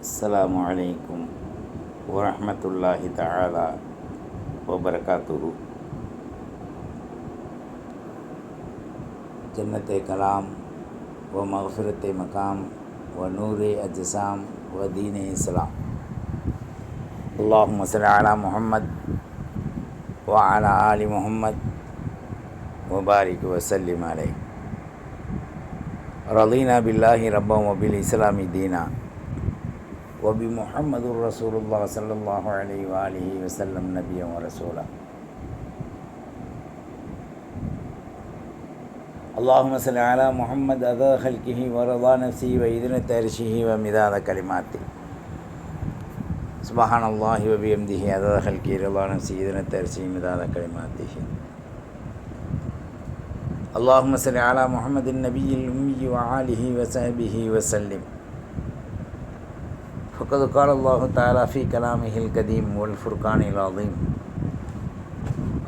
السلام عليكم ورحمة الله تعالى وبركاته. جنة كلام ومغفرة مقام ونور أجسام ودين إسلام. اللهم صل على محمد وعلى آل محمد وبارك وسلم عليه. رضينا بالله ربا وبالإسلام دينا. وبمحمد رسول الله صلى الله عليه وآله وسلم نبيا ورسولا. اللهم صل على محمد أذى خلقه ورضا نفسه وإذن ترشه ومداد كلماته. سبحان الله وبحمده عدد خلقه رضا نفسه إذن ترشه مداد كلماته. اللهم صل على محمد النبي الأمي وعاله وصحبه وسلم. فقد قال الله تعالى في كلامه القديم والفرقان العظيم.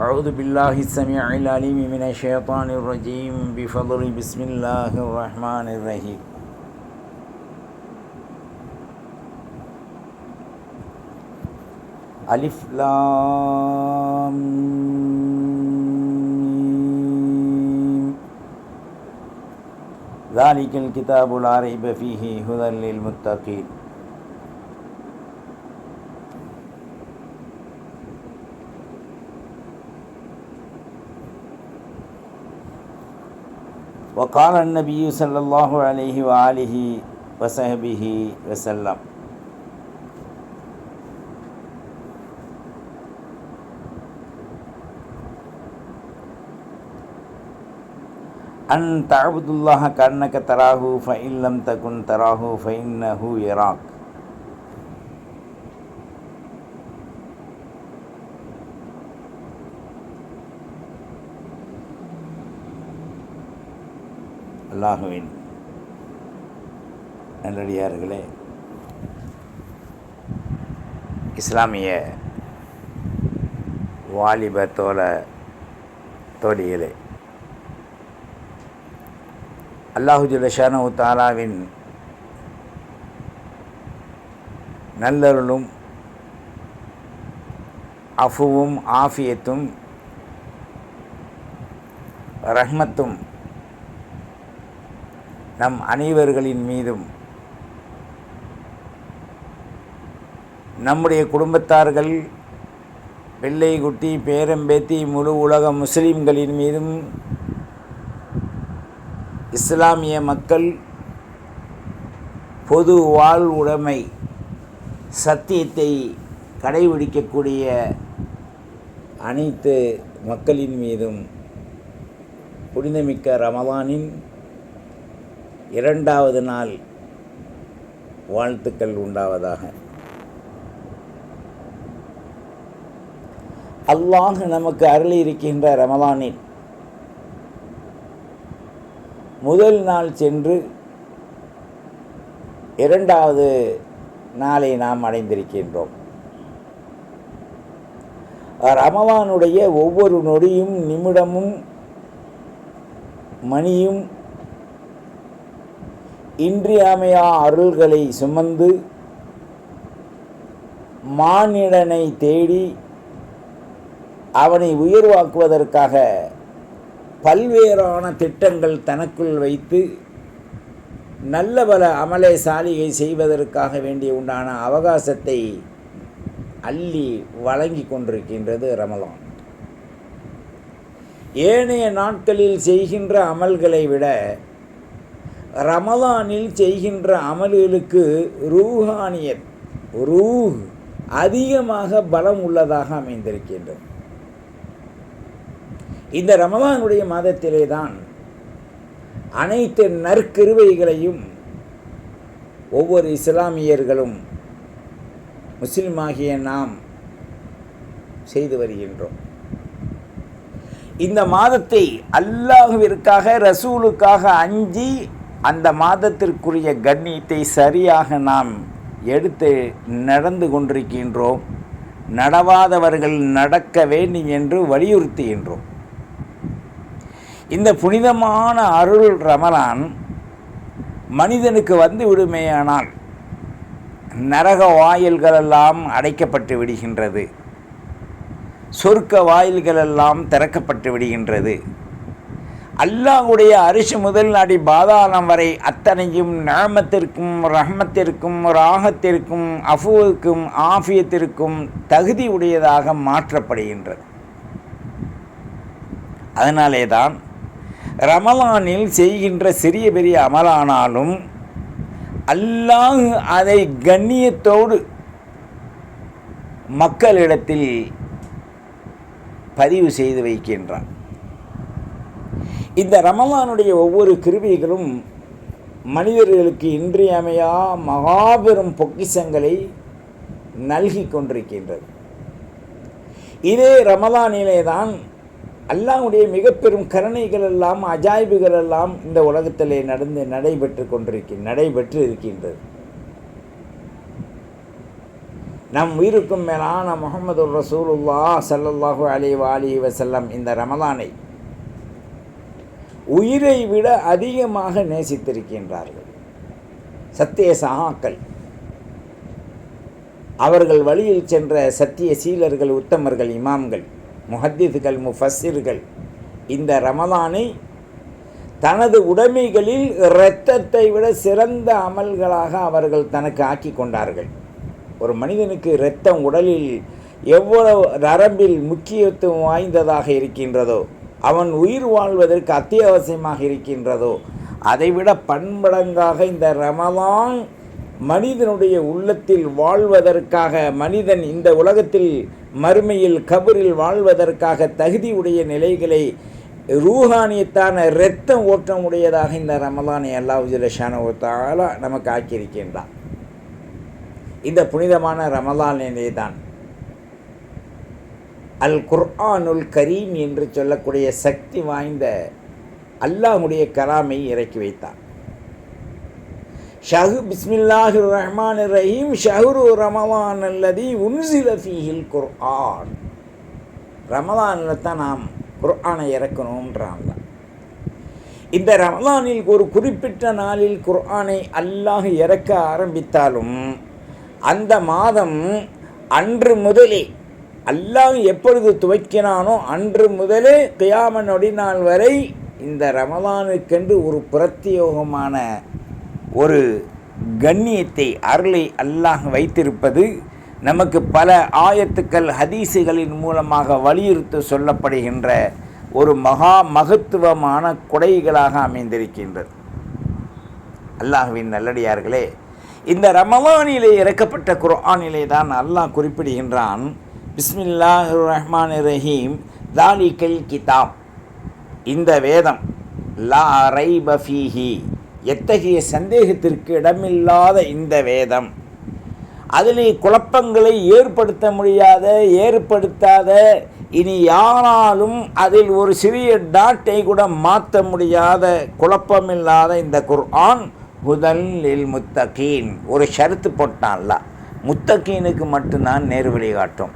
أعوذ بالله السميع العليم من الشيطان الرجيم. بفضل بسم الله الرحمن الرحيم. ألف لام. ذلك الكتاب لا ريب فيه هدى للمتقين. وقال النبي صلى الله عليه وآله وصحبه وسلم. أن تعبد الله كأنك تراه فإن لم تكن تراه فإنه يراك. அல்லாஹுவின் நல்லடியார்களே இஸ்லாமிய வாலிப தோழ தோழிகளே அல்லாஹு ஜுலஷானு தாலாவின் நல்லருளும் அஃபுவும் ஆஃபியத்தும் ரஹ்மத்தும் நம் அனைவர்களின் மீதும். நம்முடைய குடும்பத்தார்கள் பிள்ளை குட்டி பேரம்பேத்தி முழு உலக முஸ்லீம்களின் மீதும் இஸ்லாமிய மக்கள் பொது வாழ்வுடைமை சத்தியத்தை கடைபிடிக்கக்கூடிய அனைத்து மக்களின் மீதும் புனிதமிக்க ரமதானின் இரண்டாவது நாள் வாழ்த்துக்கள் உண்டாவதாக. அல்லாஹ் நமக்கு அருளி இருக்கின்ற ரமலானில் முதல் நாள் சென்று இரண்டாவது நாளை நாம் அடைந்திருக்கின்றோம். ரமலானுடைய ஒவ்வொரு நொடியும் நிமிடமும் மணியும் இன்றியமையா அருள்களை சுமந்து மானிடனை தேடி அவனை உயர்வாக்குவதற்காக பல்வேறான திட்டங்கள் தனக்குள் வைத்து நல்ல பல அமலே சாலிகை செய்வதற்காக வேண்டிய உண்டான அவகாசத்தை அள்ளி வழங்கி கொண்டிருக்கின்றது ரமலான். ஏனைய நாட்களில் செய்கின்ற அமல்களை விட ரமலானில் செய்கின்ற அமல்களுக்கு ரூஹானியத் ரூஹ் அதிகமாக பலம் உள்ளதாக அமைந்திருக்கின்றது. இந்த ரமலானுடைய மாதத்திலே தான் அனைத்து நற்கிருவைகளையும் ஒவ்வொரு இஸ்லாமியர்களும் முஸ்லிமாகிய நாம் செய்து வருகின்றோம். இந்த மாதத்தை அல்லாஹுவிற்காக ரசூலுக்காக அஞ்சி அந்த மாதத்திற்குரிய கண்ணியத்தை சரியாக நாம் எடுத்து நடந்து கொண்டிருக்கின்றோம். நடவாதவர்கள் நடக்க வேண்டும் என்று வலியுறுத்துகின்றோம். இந்த புனிதமான அருள் ரமலான் மனிதனுக்கு வந்து விடுமேயானால் நரக வாயில்களெல்லாம் அடைக்கப்பட்டு விடுகின்றது. சொர்க்க வாயில்களெல்லாம் திறக்கப்பட்டு விடுகின்றது. அல்லாஹுடைய அரிசி முதல் நாடி பாதாளம் வரை அத்தனையும் நாமத்திற்கும் ரஹ்மத்திற்கும் ராகத்திற்கும் அஃபுவுக்கும் ஆஃபியத்திற்கும் தகுதி உடையதாக மாற்றப்படுகின்றது. அதனாலே தான் ரமலானில் செய்கின்ற சிறிய பெரிய அமலானாலும் அல்லாஹ் அதை கண்ணியத்தோடு மக்களிடத்தில் பதிவு செய்து வைக்கின்றான். இந்த ரமலானுடைய ஒவ்வொரு கிருவிகளும் மனிதர்களுக்கு இன்றியமையா மகாபெரும் பொக்கிசங்களை நல்கி கொண்டிருக்கின்றது. இதே ரமலானிலே தான் அல்லாவுடைய மிக பெரும் கருணைகள் எல்லாம் அஜாய்புகள் எல்லாம் இந்த உலகத்திலே நடந்து நடைபெற்று கொண்டிருக்க நடைபெற்று இருக்கின்றது. நம் உயிருக்கும் மேலான முகமது ரசூலுல்லா சல்லல்லாஹு அலி வாலி வசல்லம் இந்த ரமலானை உயிரை விட அதிகமாக நேசித்திருக்கின்றார்கள். சத்திய சகாக்கள். அவர்கள் வழியில் சென்ற சத்திய சீலர்கள் உத்தமர்கள் இமாம்கள் முஹத்திதுகள் முஃபஸ்ஸிர்கள் இந்த ரமலானை தனது உடைமைகளில் இரத்தத்தை விட சிறந்த அமல்களாக அவர்கள் தனக்கு ஆக்கி கொண்டார்கள். ஒரு மனிதனுக்கு இரத்தம் உடலில் எவ்வளவு நரம்பில் முக்கியத்துவம் வாய்ந்ததாக இருக்கின்றதோ அவன் உயிர் வாழ்வதற்கு அத்தியாவசியமாக இருக்கின்றதோ அதைவிட பன்மடங்காக இந்த ரமலான் மனிதனுடைய உள்ளத்தில் வாழ்வதற்காக மனிதன் இந்த உலகத்தில் மறுமையில் கபரில் வாழ்வதற்காக தகுதியுடைய நிலைகளை ரூஹானியத்தான இரத்தம் ஓட்டம் உடையதாக இந்த ரமலானை அல்லாஹுஜலஷானவத்தால நமக்கு ஆக்கியிருக்கின்றான். இந்த புனிதமான ரமலானிலே தான் அல் குர்ஆனுல் கரீம் என்று சொல்லக்கூடிய சக்தி வாய்ந்த அல்லாஹுடைய கலாமை இறக்கி வைத்தார் ஷஹு பிஸ்மில்லாஹு ரஹ்மான் ரஹீம் ஷஹுரு ரமவான் அல்லதி உன்சில ஃபீஹில் குர்ஆன். ரமதானில் தான் நாம் குர்ஆனை இறக்கணுன்றான் இந்த ரமதானில் ஒரு குறிப்பிட்ட நாளில் குர்ஆனை அல்லாஹ் இறக்க ஆரம்பித்தாலும் அந்த மாதம் அன்று முதலே அல்லாஹ் எப்பொழுது துவைக்கினானோ அன்று முதலே கியாம நொடி நாள் வரை இந்த ரமதானுக்கென்று ஒரு பிரத்யோகமான ஒரு கண்ணியத்தை அருளை அல்லாஹ் வைத்திருப்பது நமக்கு பல ஆயத்துக்கள் ஹதீசுகளின் மூலமாக வலியுறுத்தி சொல்லப்படுகின்ற ஒரு மகா மகத்துவமான கொடைகளாக அமைந்திருக்கின்றது. அல்லாஹுவின் நல்லடியார்களே இந்த ரமவானிலே இறக்கப்பட்ட குரானிலே தான் அல்லாஹ் குறிப்பிடுகின்றான் பிஸ்மில்லாஹ் ரஹ்மான் ரஹீம் தாலிகல் கிதாப். இந்த வேதம் லா ரை பஃபீஹி எத்தகைய சந்தேகத்திற்கு இடமில்லாத இந்த வேதம். அதிலே குழப்பங்களை ஏற்படுத்த முடியாத ஏற்படுத்தாத இனி யாராலும் அதில் ஒரு சிறிய டாட்டை கூட மாற்ற முடியாத குழப்பமில்லாத இந்த குர்ஆன் ஹுதல் லில் முத்தகீன். ஒரு ஷருத்து போட்டான்ல முத்தகீனுக்கு மட்டும்தான் நேர்வழி காட்டும்.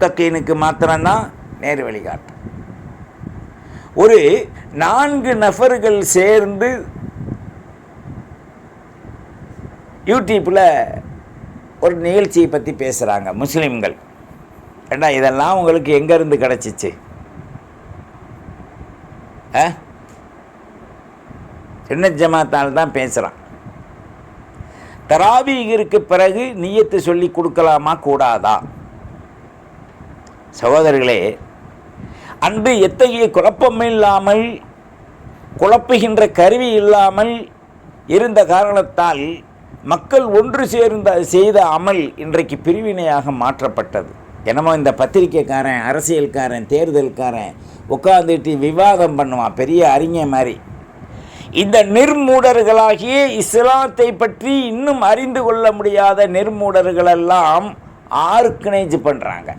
முத்தகீனுக்கு மாத்திரம்தான் நேர் வழிகாட்டு. ஒரு நான்கு நபர்கள் சேர்ந்து யூடியூப்பில் ஒரு நிகழ்ச்சியை பற்றி பேசுகிறாங்க முஸ்லீம்கள். ஏண்டா இதெல்லாம் உங்களுக்கு எங்கேருந்து கிடச்சிச்சு? ஆ? சின்ன ஜமாத்தால் தான் பேசுகிறான் தராவீகிற்கு பிறகு நீயத்து சொல்லி கொடுக்கலாமா கூடாதா? சகோதரர்களே அன்பு எத்தகைய குழப்பமில்லாமல் குழப்புகின்ற கருவி இல்லாமல் இருந்த காரணத்தால் மக்கள் ஒன்று சேர்ந்த செய்த அமல் இன்றைக்கு பிரிவினையாக மாற்றப்பட்டது. என்னமோ இந்த பத்திரிக்கைக்காரன் அரசியல்காரன் தேர்தல்காரன் உட்காந்துட்டு விவாதம் பண்ணுவான் பெரிய அறிஞர் மாதிரி. இந்த நிர்மூடர்களாகிய இஸ்லாத்தை பற்றி இன்னும் அறிந்து கொள்ள முடியாத நிர்மூடர்களெல்லாம் ஆர்கனைஸ் பண்ணுறாங்க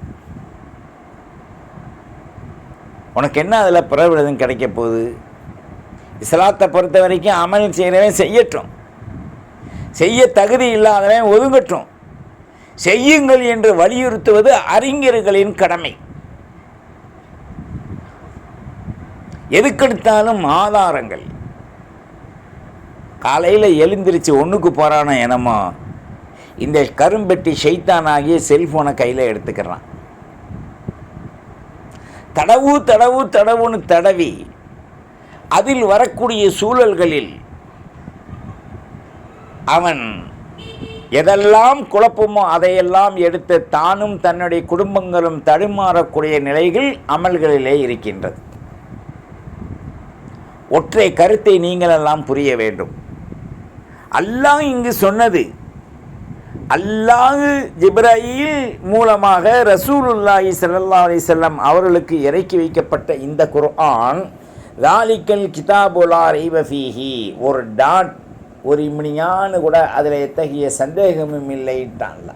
உனக்கு என்ன அதில் பிரபலம் கிடைக்க போகுது? இஸ்லாத்தை பொறுத்த வரைக்கும் அமல் செய்கிறவன் செய்யட்டும். செய்ய தகுதி இல்லாதவன் ஒதுங்கட்டும். செய்யுங்கள் என்று வலியுறுத்துவது அறிஞர்களின் கடமை. எதுக்கெடுத்தாலும் ஆதாரங்கள். காலையில் எழுந்திரிச்சு ஒன்றுக்கு போகிறானோ என்னமோ? இந்த கரும்பெட்டி ஷைத்தானாகிய செல்ஃபோனை கையில் எடுத்துக்கிறான். தடவு தடவு தடவுன்னு தடவி அதில் வரக்கூடிய சூழல்களில் அவன் எதெல்லாம் குழப்பமோ அதையெல்லாம் எடுத்து தானும் தன்னுடைய குடும்பங்களும் தடுமாறக்கூடிய நிலைகள் அமல்களிலே இருக்கின்றது. ஒற்றை கருத்தை நீங்களெல்லாம் புரிய வேண்டும். அல்லாஹ் இங்கு சொன்னது அல்லாஹ் ஜிப்ராயில் மூலமாக ரசூலுல்லாஹி சல்லா அலைஹி அவர்களுக்கு இறக்கி வைக்கப்பட்ட இந்த குர்ஆன் ராலிக்கல் கிதாபுலா ரைப ஒரு டாட் ஒரு இம்னியான்னு கூட அதில் எத்தகைய சந்தேகமும் இல்லைட்டான்ல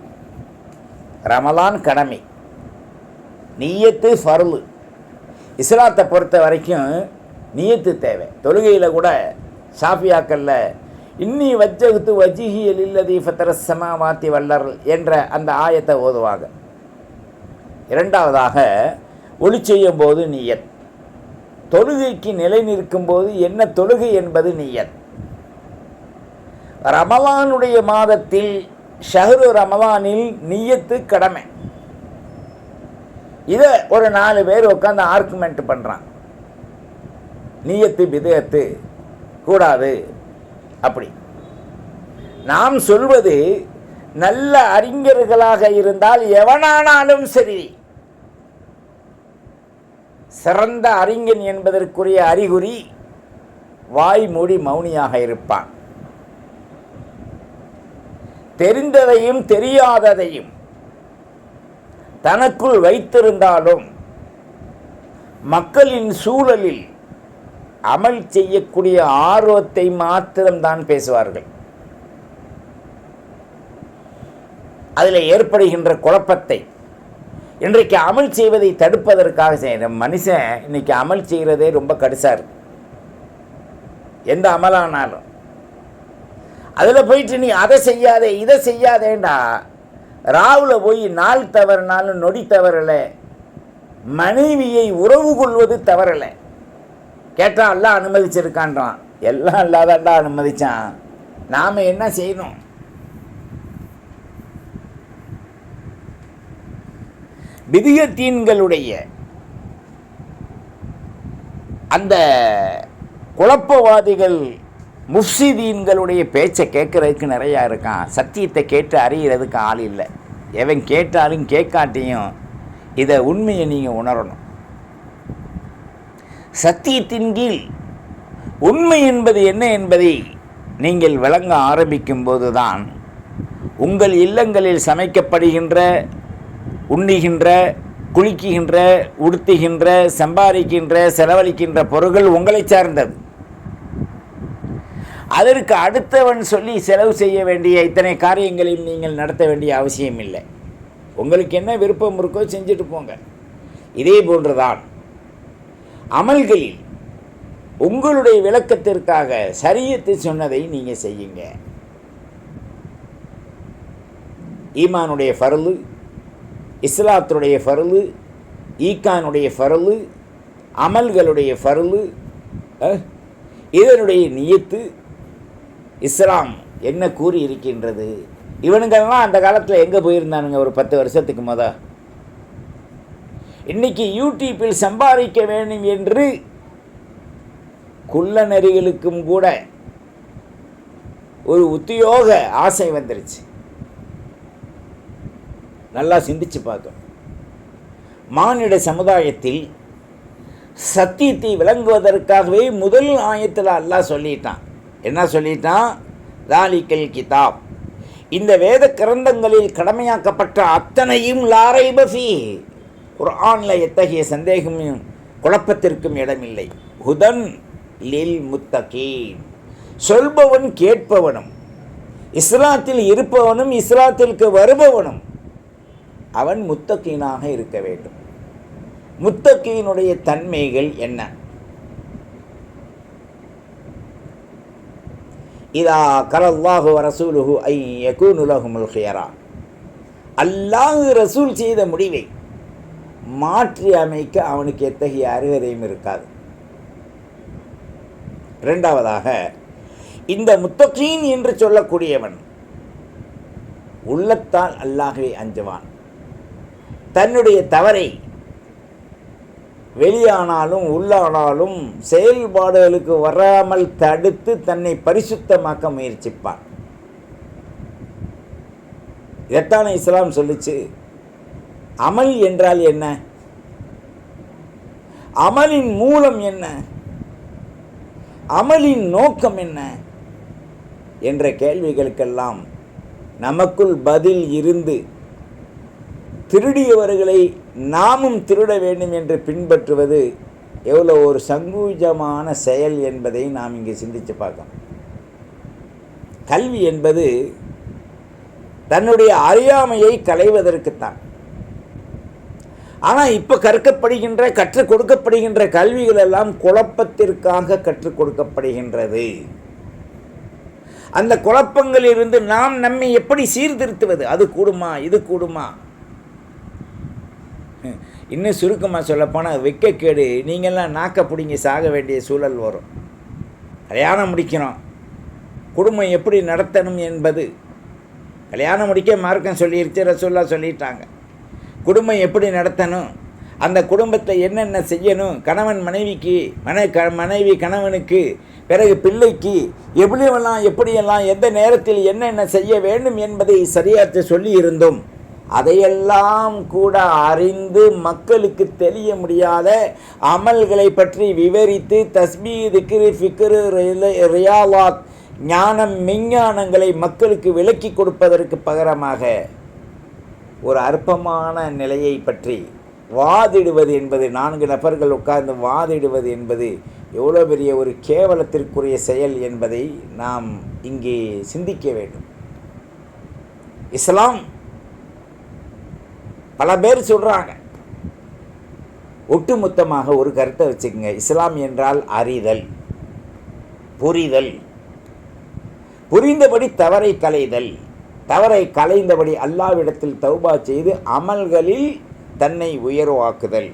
ரமலான் கடமை. நீயத்து ஃபர்லு. இஸ்லாத்தை பொறுத்த வரைக்கும் நீயத்து தேவை. தொழுகையில் கூட சாஃபியாக்கல்ல இன்னி வஜ்ஜகுத்து வஜிஹியல் இல்லதி ஃபத்தரசமா மாத்தி வல்லர் என்ற அந்த ஆயத்தை ஓதுவாங்க. இரண்டாவதாக ஒளி செய்யும் போது நீயத். தொழுகைக்கு நிலை நிற்கும் போது என்ன தொழுகை என்பது நீயத். ரமலானுடைய மாதத்தில் ஷஹரு ரமலானில் நீயத்து கடமை. இதை ஒரு நாலு பேர் உட்காந்து ஆர்குமெண்ட் பண்ணுறான் நீயத்து பிதயத்து கூடாது. அப்படி. நாம் சொல்வது நல்ல அறிஞர்களாக இருந்தால் எவனானாலும் சரி. சிறந்த அறிஞன் என்பதற்குரிய அறிகுறி வாய் மூடி மௌனியாக இருப்பான். தெரிந்ததையும் தெரியாததையும் தனக்குள் வைத்திருந்தாலும் மக்களின் சூழலில் அமல் செய்யக்கூடிய ஆர்வத்தை மாத்திரம்தான் பேசுவார்கள். அதில் ஏற்படுகின்ற குழப்பத்தை இன்றைக்கு அமல் செய்வதை தடுப்பதற்காக செய்கிற மனுஷன் இன்னைக்கு அமல் செய்கிறதே ரொம்ப கடுசா இருக்கு. எந்த அமலானாலும். அதில் போயிட்டு நீ அதை செய்யாதே இதை செய்யாதேண்டா. ராவில் போய் நாள் தவறினாலும் நொடி தவறலை. மனைவியை உறவு கொள்வது தவறலை. கேட்டால் எல்லாம் அனுமதிச்சிருக்கான்றான். எல்லாம் இல்லாதாண்டா அனுமதிச்சான். நாம் என்ன செய்யணும்? விதியத்தீன்களுடைய அந்த குழப்பவாதிகள் முஃப்சிதீன்களுடைய பேச்சை கேட்குறதுக்கு நிறையா இருக்கான். சத்தியத்தை கேட்டு அறிகிறதுக்கு ஆள் இல்லை. எவன் கேட்டாலும் கேட்காட்டியும் இதை உண்மையை நீங்கள் உணரணும். சத்தியத்தின் கீழ். உண்மை என்பது என்ன என்பதை நீங்கள் விளங்க ஆரம்பிக்கும் போதுதான் உங்கள் இல்லங்களில் சமைக்கப்படுகின்ற உண்ணுகின்ற குளிக்குகின்ற உடுத்துகின்ற சம்பாதிக்கின்ற செலவழிக்கின்ற பொருட்கள் உங்களை சார்ந்தது. அதற்கு அடுத்தவன் சொல்லி செலவு செய்ய வேண்டிய இத்தனை காரியங்களையும் நீங்கள் நடத்த வேண்டிய அவசியம் இல்லை உங்களுக்கு என்ன விருப்பம் இருக்கோ செஞ்சுட்டு போங்க. இதே போன்றுதான். அமல்களில் உங்களுடைய விளக்கத்திற்காக சரியத்தை சொன்னதை நீங்கள் செய்யுங்க. ஈமானுடைய ஃபரலு இஸ்லாத்துடைய ஃபரலு ஈக்கானுடைய ஃபரலு அமல்களுடைய ஃபரலு இதனுடைய நியத்து இஸ்லாம் என்ன கூறி இருக்கின்றது இவனுங்கெல்லாம் அந்த காலத்தில் எங்கே போயிருந்தானுங்க ஒரு பத்து வருஷத்துக்கு முத? இன்னைக்கு யூடியூப்பில் சம்பாதிக்க வேண்டும் என்று குள்ள நெறிகளுக்கும் கூட ஒரு உத்தியோக ஆசை வந்துருச்சு. நல்லா சிந்திச்சு பார்த்தோம் மானிட சமுதாயத்தில் சத்தியத்தை விளங்குவதற்காகவே முதல் ஆயத்தில் அல்லாஹ் சொல்லிட்டான். என்ன சொல்லிட்டான்? தாலிக்கல் கிதாப் இந்த வேத கிரந்தங்களில் கடமையாக்கப்பட்ட அத்தனையும் லாரை குரானில் குர்ஆனில் எத்தகைய சந்தேகமும் குழப்பத்திற்கும் இடமில்லை. ஹுதன் லில் முத்தகீன். சொல்பவன் கேட்பவனும் இஸ்லாத்தில் இருப்பவனும் இஸ்லாத்திற்கு வருபவனும் அவன் முத்தகீனாக இருக்க வேண்டும். முத்தகீனுடைய தன்மைகள் என்ன? இதா கலல்லாஹு ரசூலுஹு ஐ யகூனு நுலகு ஹியரா அல்லாஹ் ரசூல் செய்த முடிவை மாற்றி அமைக்க அவனுக்கு எத்தகைய அருகதையும் இருக்காது. இரண்டாவதாக இந்த முத்தகீன் என்று சொல்லக்கூடியவன் உள்ளத்தால் அல்லாகவே அஞ்சுவான். தன்னுடைய தவறை வெளியானாலும் உள்ளானாலும் செயல்பாடுகளுக்கு வராமல் தடுத்து தன்னை பரிசுத்தமாக்க முயற்சிப்பான். இதைத்தானே இஸ்லாம் சொல்லிச்சு? அமல் என்றால் என்ன? அமலின் மூலம் என்ன? அமலின் நோக்கம் என்ன? என்ற கேள்விகளுக்கெல்லாம் நமக்குள் பதில் இருந்து திருடியவர்களை நாமும் திருட வேண்டும் என்று பின்பற்றுவது எவ்வளோ ஒரு சங்கூஜமான செயல் என்பதை நாம் இங்கே சிந்தித்து பார்க்கோம் கல்வி என்பது தன்னுடைய அறியாமையை களைவதற்குத்தான். ஆனால் இப்போ கற்கப்படுகின்ற கற்றுக் கொடுக்கப்படுகின்ற கல்விகள் எல்லாம் குழப்பத்திற்காக கற்றுக் கொடுக்கப்படுகின்றது. அந்த குழப்பங்களிலிருந்து நாம் நம்மை எப்படி சீர்திருத்துவது? அது கூடுமா? இது கூடுமா? இன்னும் சுருக்கமாக சொல்லப்போனால் வெக்கக்கேடு நீங்கள்லாம் நாக்க பிடிங்கி சாக வேண்டிய சூழல் வரும். கல்யாணம் முடிக்கிறோம் குடும்பம் எப்படி நடத்தணும் என்பது. கல்யாணம் முடிக்க மார்க்கம் சொல்லிருச்சு ரசூல்லா சொல்லிட்டாங்க. குடும்பம் எப்படி நடத்தணும்? அந்த குடும்பத்தை என்னென்ன செய்யணும்? கணவன் மனைவிக்கு மனை க மனைவி கணவனுக்கு பிறகு பிள்ளைக்கு எப்படியெல்லாம் எப்படியெல்லாம் எந்த நேரத்தில் என்னென்ன செய்ய வேண்டும் என்பதை சரியாற்ற சொல்லியிருந்தோம். அதையெல்லாம் கூட அறிந்து மக்களுக்கு தெரிய முடியாத அமல்களை பற்றி விவரித்து தஸ்மீ திக்ரு ஃபிக்ரு ரியாலாத் ஞானம் மெஞ்ஞானங்களை மக்களுக்கு விளக்கி கொடுப்பதற்கு பகரமாக ஒரு அற்பமான நிலையை பற்றி வாதிடுவது என்பது நான்கு நபர்கள் உட்கார்ந்து வாதிடுவது என்பது எவ்வளோ பெரிய ஒரு கேவலத்திற்குரிய செயல் என்பதை நாம் இங்கே சிந்திக்க வேண்டும். இஸ்லாம் பல பேர் சொல்கிறாங்க ஒட்டுமொத்தமாக ஒரு கருத்தை வச்சுக்கோங்க. இஸ்லாம் என்றால் அறிதல் புரிதல். புரிந்தபடி தவறை கலைதல் தவறை கலைந்தபடி அல்லாவிடத்தில் தௌபா செய்து அமல்களில் தன்னை உயர்வாக்குதல்.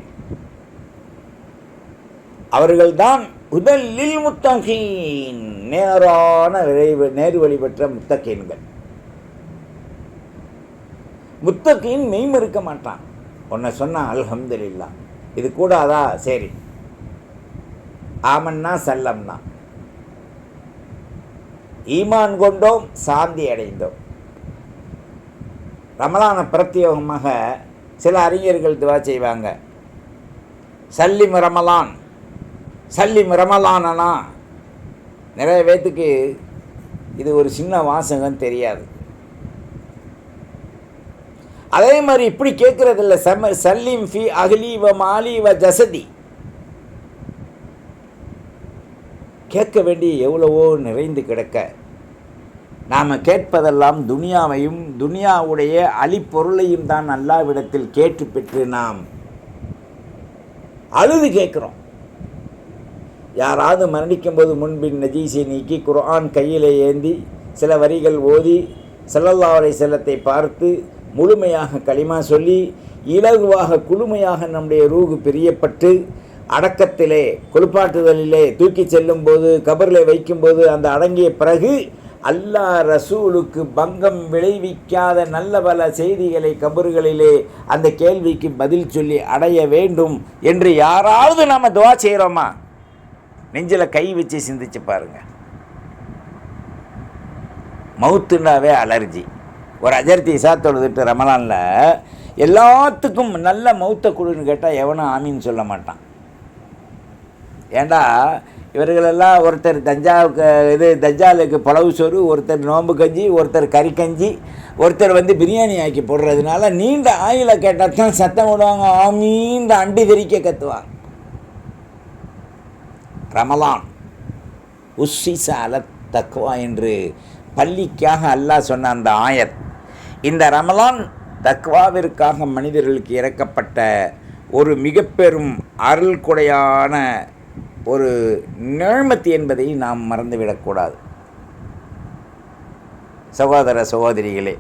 அவர்கள்தான் உதலில் முத்தகீன் நேரான விரைவு நேர்வழி வழிபெற்ற முத்தகீன்கள். முத்தகீன் மெய்மறுக்க மாட்டான். உன்னை சொன்னால் அல்ஹம்துல்லா இது கூடாதா? சரி. ஆமன்னா செல்லம்னா. ஈமான் கொண்டோம் சாந்தி அடைந்தோம். ரமலான பிரத்யோகமாக சில அறிஞர்கள் துவா செய்வாங்க. சல்லிம் ரமலான் சல்லிம் ரமலானனா? நிறைய பேத்துக்கு இது ஒரு சின்ன வாசகம் தெரியாது. அதே மாதிரி இப்படி கேட்குறதில்ல சம சல்லிம் ஃபி அகலி வ மாலி வ ஜசதி. கேட்க வேண்டிய எவ்வளவோ நிறைந்து கிடக்க. நாம் கேட்பதெல்லாம் துனியாவையும் துனியாவுடைய அழிப்பொருளையும் தான் அல்லாவிடத்தில் கேட்டு பெற்று நாம் அழுது கேட்குறோம். யாராவது மரணிக்கும்போது முன்பின் நஜீஸை நீக்கி குரான் கையிலே ஏந்தி சில வரிகள் ஓதி செல்லல்லாவுடைய செல்லத்தை பார்த்து முழுமையாக களிமா சொல்லி இலகுவாக குழுமையாக நம்முடைய ரூகு பிரியப்பட்டு அடக்கத்திலே குளிப்பாட்டுதலிலே தூக்கி செல்லும் போது கபரில் வைக்கும்போது அந்த அடங்கிய பிறகு அல்லாஹ் ரசூலுக்கு பங்கம் விளைவிக்காத நல்ல பல செய்திகளை கபறுகளிலே அந்த கேள்விக்கு பதில் சொல்லி அடைய வேண்டும் என்று யாராவது நாம் துவா செய்கிறோமா நெஞ்சில் கை வச்சு சிந்திச்சு பாருங்கள் மவுத்துனாவே அலர்ஜி. ஒரு அஜர்த்தி இசா தொழுதுட்டு ரமலானில் எல்லாத்துக்கும் நல்ல மௌத்த குழுன்னு கேட்டால் எவனும் ஆமின்னு சொல்ல மாட்டான். ஏண்டா இவர்களெல்லாம் ஒருத்தர் தஞ்சாவுக்கு இது தஞ்சாலுக்கு பழவு சோறு ஒருத்தர் நோம்பு கஞ்சி ஒருத்தர் கறி கஞ்சி ஒருத்தர் வந்து பிரியாணி ஆக்கி போடுறதுனால நீண்ட ஆயில கேட்டால் தான் சத்தம் விடுவாங்க. ஆமீந்த அண்டி தெரிக்க கத்துவாங்க. ரமலான். உஸ்ஸிச அல தக்குவா என்று பள்ளிக்காக அல்லாஹ் சொன்ன அந்த ஆயத். இந்த ரமலான் தக்வாவிற்காக மனிதர்களுக்கு இறக்கப்பட்ட ஒரு மிக பெரும் அருள் கொடையான ஒரு நேழ்மத்து என்பதை நாம் மறந்துவிடக்கூடாது சகோதர சகோதரிகளே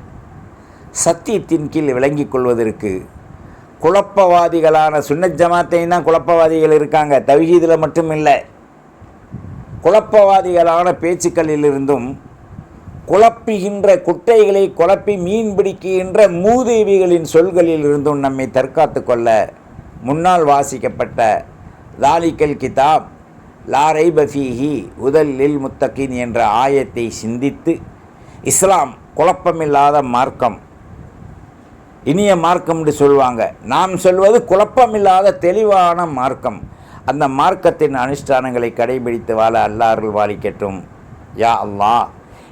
சத்தியத்தின் கீழ் விளங்கிக் கொள்வதற்கு குழப்பவாதிகளான சுன்னத் ஜமாத்தையும் தான் குழப்பவாதிகள் இருக்காங்க. தவிஹீதில் மட்டும் இல்லை குழப்பவாதிகளான பேச்சுக்களிலிருந்தும் குழப்புகின்ற குட்டைகளை குழப்பி மீன் பிடிக்கின்ற மூதேவிகளின் சொல்களிலிருந்தும் நம்மை தற்காத்து கொள்ள முன்னால் வாசிக்கப்பட்ட தாலிக்கல் கிதாப் லாரை பஃபீஹி உதல்லில் முத்தகின் என்ற ஆயத்தை சிந்தித்து இஸ்லாம் குழப்பமில்லாத மார்க்கம். இனிய மார்க்கம் என்று சொல்லுவாங்க. நாம் சொல்வது குழப்பமில்லாத தெளிவான மார்க்கம். அந்த மார்க்கத்தின் அனுஷ்டானங்களை கடைபிடித்து வாழ அல்லாருள் வாழிக்கட்டும் யா அல்லாஹ்.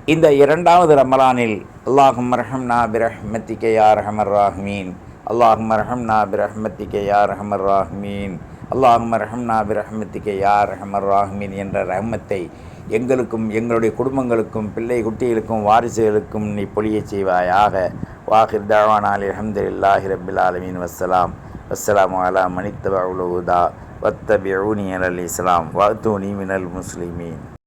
இந்த இரண்டாவது ரமலானில் அல்லாஹும் நா பிரஹ்மத்திக யார் ரஹமர் ராஹ்மீன். அல்லாஹும் ரஹம்னா பிரஹ்மத்திக யார் ரஹமர் ராஹ்மீன். அல்லாஹும் ரஹம்னா பிரஹ்மத்திக யார் ரஹமர் ராஹ்மீன் என்ற ரஹமத்தை எங்களுக்கும் எங்களுடைய குடும்பங்களுக்கும் பிள்ளை குட்டிகளுக்கும் வாரிசுகளுக்கும் நீ பொழியச் செய்வாயாக. வாஹிர் தவானால் அலமதுல்லாஹி ரபில் ஆலமீன். வஸ்ஸலாம். வசலாம் அலா மனித்தபா உலகுதா வத்தபியூனி அல் இஸ்லாம். வாத்தூனி மினல் முஸ்லிமீன்.